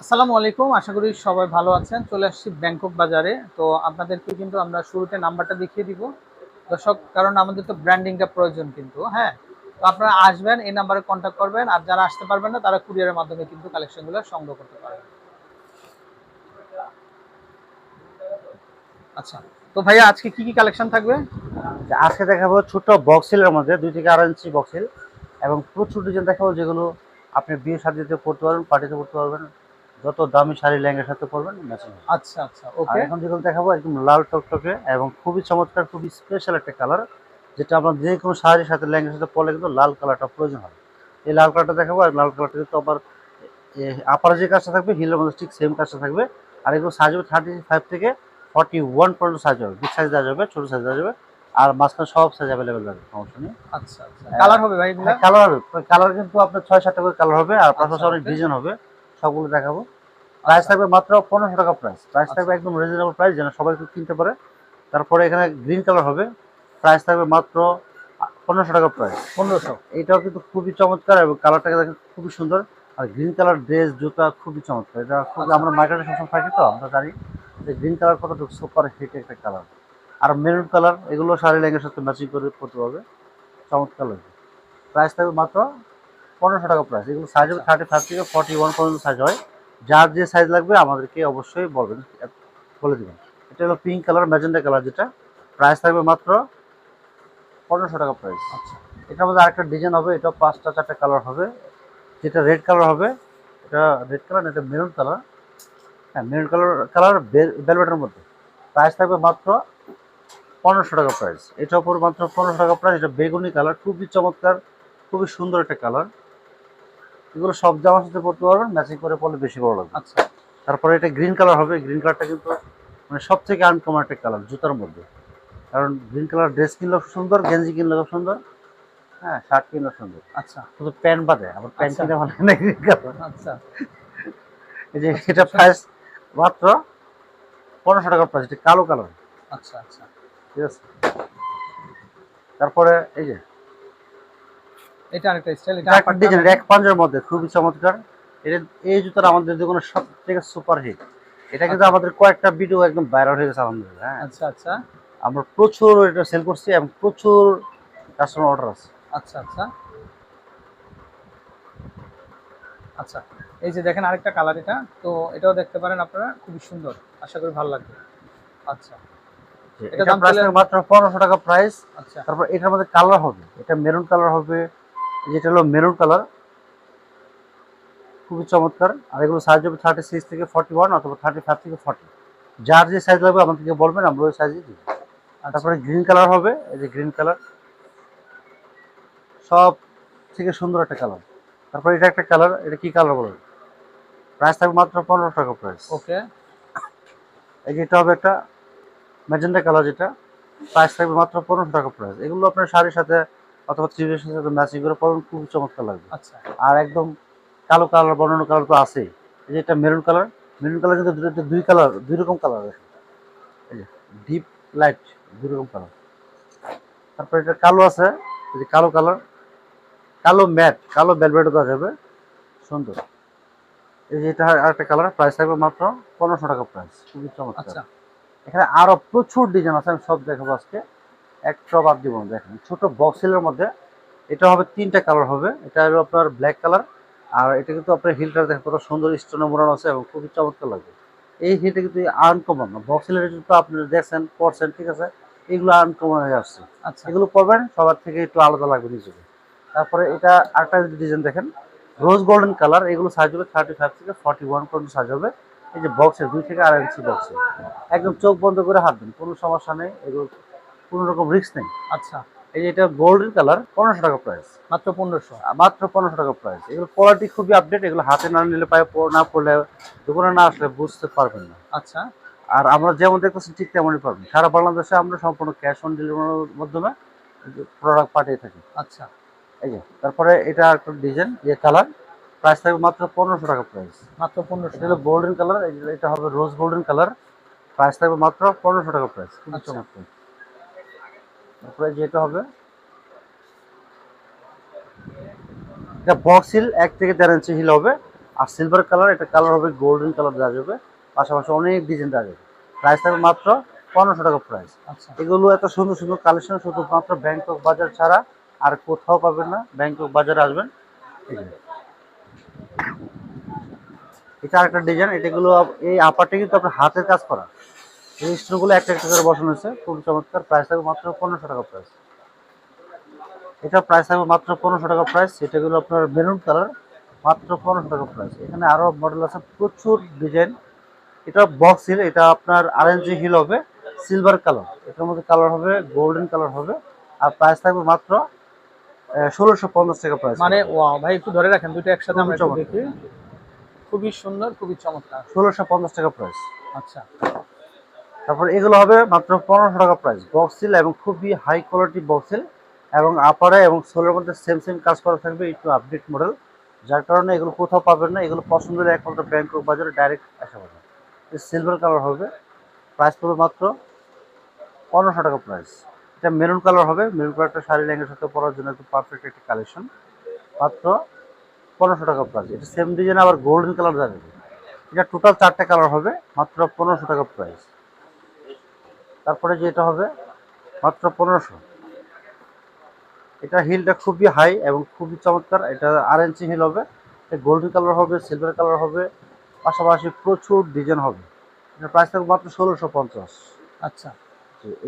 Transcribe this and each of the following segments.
আসসালামু আলাইকুম, আশা করি সবাই ভালো আছেন। চলে আসছি ব্যাংকক বাজারে। তো আপনাদেরকে কিন্তু আমরা শুরুতে নাম্বারটা দেখিয়ে দিব। দর্শক, কারণ আমাদের তো ব্র্যান্ডিংটা প্রয়োজন কিন্তু হ্যাঁ? তো আপনারা আসবেন, এই নাম্বারে কন্ট্যাক্ট করবেন, আর যারা আসতে পারবেন না, তারা কুরিয়ারের মাধ্যমে কিন্তু কালেকশনগুলো সংগ্রহ করতে পারবেন। আচ্ছা তো ভাইয়া, আজকে কি কি কালেকশন থাকবে? আজকে দেখাবো ছোট বক্সিলের মধ্যে, দুই থেকে আড়াই ইঞ্চি বক্সিল এবং প্রচুর ডিজাইন দেখাবো যেগুলো আপনি বিয়ে শাদিতে পড়তে পারবেন পার্টিতে পড়তে পারবেন যত দামি শাড়ি লেহেঙ্গার সাথে পরবেন ম্যাচিং আচ্ছা আচ্ছা ওকে এখন যেগুলো দেখাবো একদম লাল টকটকে এবং খুবই চমৎকার খুবই স্পেশাল একটা কালার যেটা আপনার যে কোনো শাড়ির সাথে লেহেঙ্গার সাথে পরলে কিন্তু লাল কালারটা প্রয়োজন হবে। এই লাল কালারটা দেখাবো আর লাল কালারটা কিন্তু আবার আপার যে কাজটা থাকবে হিলের মধ্যে ঠিক সেম কাজটা থাকবে। আর এগুলো সাইজ হবে থার্টি ফাইভ থেকে ফর্টি ওয়ান পর্যন্ত সাইজ হবে। বিগ সাইজ দেওয়া যাবে ছোটো সাইজ দেওয়া যাবে আর মাঝখানে সব সাইজ অ্যাভেলেবেল হবে সমস্যা নেই। আচ্ছা আচ্ছা। কালার হবে ভাই কালার হবে। কালার কিন্তু আপনার ছয় সাতটা করে কালার হবে আর পাশাপাশি আচ্ছা, অনেক ডিজাইন হবে। সবগুলো দেখাবো। প্রাইস থাকবে মাত্র পনেরোশো টাকা প্রাইস প্রাইস আচ্ছা। থাকবে একদম রিজনেবল প্রাইস যেন সবাই একটু কিনতে পারে। তারপরে এখানে গ্রিন কালার হবে। প্রাইস থাকবে মাত্র পনেরোশো টাকা প্রাইস পনেরোশো। এইটাও কিন্তু খুবই চমৎকার এবং কালারটাকে দেখেন খুবই সুন্দর। আর গ্রিন কালার ড্রেস জুতা খুবই চমৎকার। এটা খুব আচ্ছা। আমরা মার্কেটে সবসময় থাকি তো আমরা জানি যে গ্রিন কালার কত সুপার হিট একটা কালার আর মেরুন কালার এগুলো শাড়ি লেগের সাথে ম্যাচিং করে পড়তে পারবে। চমৎকার লাগবে। প্রাইস থাকবে মাত্র পনেরোশো টাকা প্রাইস এগুলো সাইজ হবে। থার্টি ফাইভ থেকে ফর্টি ওয়ান পর্যন্ত সাইজ হয়। যার যে সাইজ লাগবে আমাদেরকে অবশ্যই বলবেন বলে দেবেন। এটা হলো পিঙ্ক কালার ম্যাজেন্ডা কালার যেটা। প্রাইস থাকবে মাত্র পনেরোশো টাকা প্রাইস আচ্ছা। এটার মধ্যে আরেকটা ডিজাইন হবে এটা পাঁচটা চারটা কালার হবে। যেটা রেড কালার হবে এটা রেড কালার এটা মেরুন কালার হ্যাঁ মেরুন কালার কালার ভেলভেটের মধ্যে। প্রাইস থাকবে মাত্র পনেরোশো টাকা প্রাইস এটা উপর মাত্র পনেরোশো টাকা প্রাইস এটা বেগুনি কালার খুবই চমৎকার খুবই সুন্দর একটা কালার এগুলো সব জামার সাথে পরতে পারবেন ম্যাচিং করে পরলে বেশি ভালো লাগবে। আচ্ছা। তারপরে এটা গ্রিন কালার হবে গ্রিন কালারটা কিন্তু মানে সব থেকে আনকমন একটা কালার জুতার মধ্যে। কারণ গ্রিন কালার ড্রেস কিনলেও সুন্দর গেঞ্জি কিনলেও সুন্দর হ্যাঁ শার্ট কিনলেও সুন্দর। আচ্ছা। শুধু প্যান্ট বাদে আবার প্যান্ট আচ্ছা। কিনে মানে না গ্রিন কালার আচ্ছা। এই যে এটা প্রাইস মাত্র পনেরোশো টাকার প্রাইস এটা কালো কালার আচ্ছা আচ্ছা। ঠিক আছে? তারপরে এই যে এটা আরেকটা স্টাইল এটা একটা ডিজাইন এক পাঞ্জার মধ্যে খুবই চমৎকার। এটা এই জুতার আমাদের দোকানে সব থেকে সুপার হিট এটা কিন্তু আমাদের কয়েকটা ভিডিও একদম ভাইরাল হয়ে গেছে আলহামদুলিল্লাহ হ্যাঁ। আচ্ছা আচ্ছা। আমরা প্রচুর এটা সেল করছি এবং প্রচুর কাস্টমার অর্ডার আছে। আচ্ছা আচ্ছা। আচ্ছা এই যে দেখেন আরেকটা কালার এটা তো এটাও দেখতে পারেন আপনারা খুবই সুন্দর। আশা করি ভালো লাগবে। আচ্ছা। এটা মাত্র পনেরোশো টাকা প্রাইস আচ্ছা। তারপর এটার মধ্যে কালার হবে এটা মেরুন কালার হবে যেটা হলো মেরুন কালার খুবই চমৎকার। আর এগুলো সাইজ হবে থার্টি সিক্স থেকে ফর্টি ওয়ান অথবা থার্টি ফাইভ থেকে ফর্টি যার যে সাইজ লাগবে আমাদেরকে বলবেন আমরা ওই সাইজে দিই আচ্ছা তারপরে গ্রিন কালার হবে এই যে গ্রিন কালার সব থেকে সুন্দর একটা কালার তারপরে এটা একটা কালার এটা কি কালার বলবেন প্রাইস থাকবে মাত্র পনেরো টাকা প্রাইস ওকে এই যে এটা হবে একটা ম্যাজেন্ডা কালার যেটা। প্রাইস থাকবে মাত্র পনেরোশো টাকা প্রাইস এগুলো আপনার শাড়ির সাথে অথবা থ্রি পিসের সাথে ম্যাচিং করে পরবেন খুবই চমৎকার লাগবে। আচ্ছা। আর একদম কালো কালার বর্ণনা কালার তো আছেই এই যে এটা মেরুন কালার মেরুন কালার কিন্তু দুটো দুই কালার দুই রকম কালার আছে। এই যে ডিপ লাইট দুই রকম কালার তারপরে এটা কালো আছে এই যে কালো কালার কালো ম্যাট কালো ভেলভেটও দেওয়া যাবে সুন্দর। এই যে এটা আরেকটা কালার প্রাইস থাকবে মাত্র পনেরোশো টাকা প্রাইস খুবই চমৎকার। আচ্ছা। এখানে আরও প্রচুর ডিজাইন আছে আমি সব দেখাবো আজকে। একটা বাদ দিব দেখেন। ছোট বক্সেলের মধ্যে এটা হবে তিনটা কালার হবে। এটা হলো আপনার ব্ল্যাক কালার আর এটা কিন্তু আপনার হিলটা দেখেন কত সুন্দর স্টোনে মোড়ানো আছে এবং খুবই চমৎকার লাগবে। এই হিলটা কিন্তু আনকমন না বক্সেলের কিন্তু আপনি দেখছেন পড়ছেন ঠিক আছে? এগুলো আনকমন হয়ে আসছে। আচ্ছা। এগুলো পরবেন সবার থেকে একটু আলাদা লাগবে নিজেকে। তারপরে এটা আরেকটা ডিজাইন দেখেন রোজ গোল্ডেন কালার এগুলো সাইজ হবে থার্টি ফাইভ থেকে ফর্টি ওয়ান পর্যন্ত সাইজ হবে। এই যে বক্সের দুই থেকে আড়াই ইঞ্চি বক্সে একদম চোখ বন্ধ করে হাত হাঁটবেন কোনো সমস্যা নেই এগুলো কোনো রকম রিস্ক নেই। আচ্ছা। এই যে এটা গোল্ডেন কালার পনেরোশো টাকা প্রাইস মাত্র পনেরোশো। মাত্র পনেরোশো টাকা প্রাইস এগুলো কোয়ালিটি খুবই আপডেট এগুলো হাতে না নিলে পায়ে না পড়লে দোকানে না আসলে বুঝতে পারবেন না। আচ্ছা। আর আমরা যেমন দেখতেছি ঠিক তেমনই পারবেন। সারা বাংলাদেশে আমরা সম্পূর্ণ ক্যাশ অন ডেলিভারির মাধ্যমে প্রোডাক্ট পাঠিয়ে থাকি। আচ্ছা। এই যে তারপরে এটা একটা ডিজাইন যে কালার প্রাইস থাকবে মাত্র পনেরোশো টাকা প্রাইস মাত্র পনেরোশো। এটা গোল্ডেন কালার এটা হবে রোজ গোল্ডেন কালার প্রাইস থাকবে মাত্র পনেরোশো টাকা প্রাইস খুবই আচ্ছা। চমৎকার। তারপরে যেটা হবে? এটা বক্স হিল এক থেকে দেড় ইঞ্চি হিল হবে আর সিলভার কালার এটা কালার হবে গোল্ডেন কালার দেওয়া যাবে। পাশাপাশি অনেক ডিজাইন দেওয়া যাবে। প্রাইস থাকবে মাত্র পনেরোশো টাকা প্রাইস আচ্ছা। এগুলো এত সুন্দর সুন্দর কালেকশন শুধুমাত্র ব্যাংকক বাজার ছাড়া আর কোথাও পাবেন না। ব্যাংকক বাজারে আসবেন। এটা আরেকটা ডিজাইন এটাগুলো এই আপারটা কিন্তু আপনার হাতের কাজ করা। এই স্টোনগুলো একটা একটা করে বসানো হয়েছে। খুব চমৎকার। প্রাইস থাকবে মাত্র পনেরোশো টাকা প্রাইস এটা প্রাইস থাকবে মাত্র পনেরোশো টাকা প্রাইস এটাগুলো আপনার মেরুন কালার মাত্র পনেরোশো টাকা প্রাইস এখানে আরও মডেল আছে প্রচুর ডিজাইন এটা বক্স হিল এটা আপনার আরএনজি হিল হবে সিলভার কালার এটার মধ্যে কালার হবে গোল্ডেন কালার হবে। আর প্রাইস থাকবে মাত্র ষোলোশো পঞ্চাশ টাকা প্রাইস মানে ওয়াও ভাই একটু ধরে রাখেন দুইটা একসাথে আমরা। দেখি। খুবই সুন্দর খুবই চমৎকার। ষোলোশো পঞ্চাশ টাকা প্রাইস আচ্ছা। তারপর এগুলো হবে মাত্র পনেরোশো টাকা প্রাইস বক্স হিল এবং খুবই হাই কোয়ালিটি বক্স হিল এবং আপারে এবং সোলের মধ্যে সেম সেম কাজ করা থাকবে, একটু আপডেট মডেল যার কারণে এগুলো কোথাও পাবেন না, এগুলো পছন্দ হলে একমাত্র ব্যাংকক বাজারে ডাইরেক্ট আসা পাবেন। সিলভার কালার হবে প্রাইস পড়বে মাত্র পনেরোশো টাকা প্রাইস এটা মেরুন কালার হবে মেরুন কালারটা শাড়ি লেহেঙ্গার সাথে পরার জন্য একটু পারফেক্ট একটা কালেকশন মাত্র পনেরোশো টাকা প্রাইস এটা সেম ডিজাইন আবার গোল্ডেন কালার যাবে। এটা টোটাল চারটে কালার হবে, মাত্র পনেরোশো টাকা প্রাইস তারপরে যে এটা হবে মাত্র পনেরোশো। এটা হিলটা খুবই হাই এবং খুবই চমৎকার। এটা আর ইঞ্চি হিল হবে এটা গোল্ডেন কালার হবে সিলভার কালার হবে পাশাপাশি প্রচুর ডিজাইন হবে। এটার প্রাইস থাকবে মাত্র ষোলোশো পঞ্চাশ। আচ্ছা।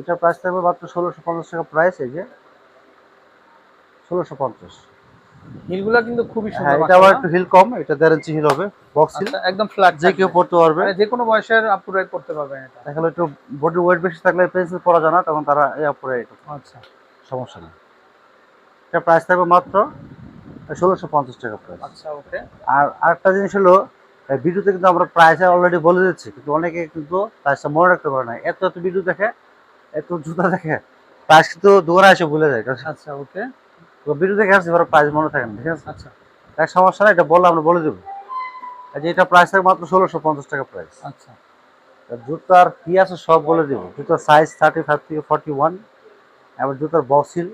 এটার প্রাইস থাকবে মাত্র ষোলোশো পঞ্চাশ টাকা প্রাইস এই যে ষোলোশো পঞ্চাশ। হিলগুলা কিন্তু খুবই হ্যাঁ সুন্দর এটা আবার একটু হিল কম এটা দেড় ইঞ্চি হিল হবে বক্স হিল আচ্ছা, একদম ফ্ল্যাট যে কেউ পড়তে পারবে। যে কোনো বয়সের আপুরাই পড়তে পারবেন এটা। দেখালে একটু বডি ওয়েট বেশি থাকলে পেন্সিল পরা যায় না তখন তারা এ পরে এটা আচ্ছা। সমস্যা নেই। এটা প্রাইস থাকবে মাত্র ষোলোশো পঞ্চাশ টাকা প্রাইস আচ্ছা ওকে আর আরেকটা জিনিস হলো এই ভিডিওতে কিন্তু আমরা প্রাইস অলরেডি বলে দিচ্ছি কিন্তু অনেকে কিন্তু প্রাইসটা মনে রাখতে পারে না। এত এত ভিডিও দেখে এত জুতা দেখে প্রাইস কিন্তু দোকানে এসে ভুলে যায়। আচ্ছা ওকে ভিডিও দেখে আসছে এবার প্রাইস মনে থাকে না ঠিক আছে? আচ্ছা। এক সমস্যা না এটা বললে আমরা বলে দেবো। যে এটা প্রাইস থাকে মাত্র ষোলোশো পঞ্চাশ টাকা প্রাইস আচ্ছা। জুতার কি আছে সব বলে দেবো। জুতার সাইজ থার্টি ফাইভ থেকে ফর্টি ওয়ান এবার জুতার বক্স হিল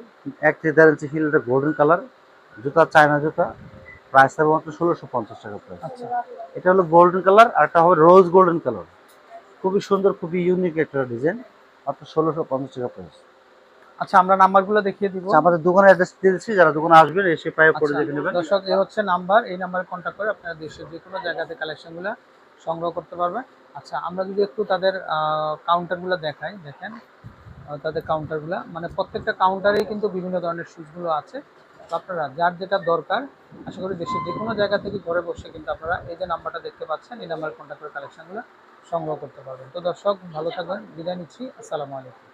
এক থেকে দেড় ইঞ্চি হিল এটা গোল্ডেন কালার জুতা চায়না জুতা প্রাইস থাকবে মাত্র ষোলোশো পঞ্চাশ টাকা প্রাইস আচ্ছা। এটা হলো গোল্ডেন কালার আর একটা হবে রোজ গোল্ডেন কালার খুবই সুন্দর খুবই ইউনিক একটা ডিজাইন মাত্র ষোলোশো পঞ্চাশ টাকা প্রাইস আচ্ছা আমরা নাম্বারগুলো দেখিয়ে দিব। আচ্ছা আমাদের দোকানের অ্যাড্রেস দিয়ে দিচ্ছি যারা দোকানে আসবেন এসে পায়ে পড়ে আচ্ছা, দেখে নেবেন। দর্শক এই হচ্ছে নাম্বার। এই নাম্বারে কন্ট্যাক্ট করে আপনারা দেশের যে কোনো জায়গাতে কালেকশনগুলো সংগ্রহ করতে পারবেন। আচ্ছা আমরা যদি একটু তাদের কাউন্টারগুলো দেখাই দেখেন। তাদের কাউন্টারগুলো মানে প্রত্যেকটা কাউন্টারেই কিন্তু বিভিন্ন ধরনের শুজগুলো আছে। আপনারা যার যেটা দরকার আশা করি দেশের যে কোনো জায়গা থেকে ঘরে বসে কিন্তু আপনারা এই যে নাম্বারটা দেখতে পাচ্ছেন এই নাম্বারে কন্ট্যাক্ট করে কালেকশনগুলো সংগ্রহ করতে পারবেন। তো দর্শক ভালো থাকবেন। বিদায় নিচ্ছি। আসসালামু আলাইকুম।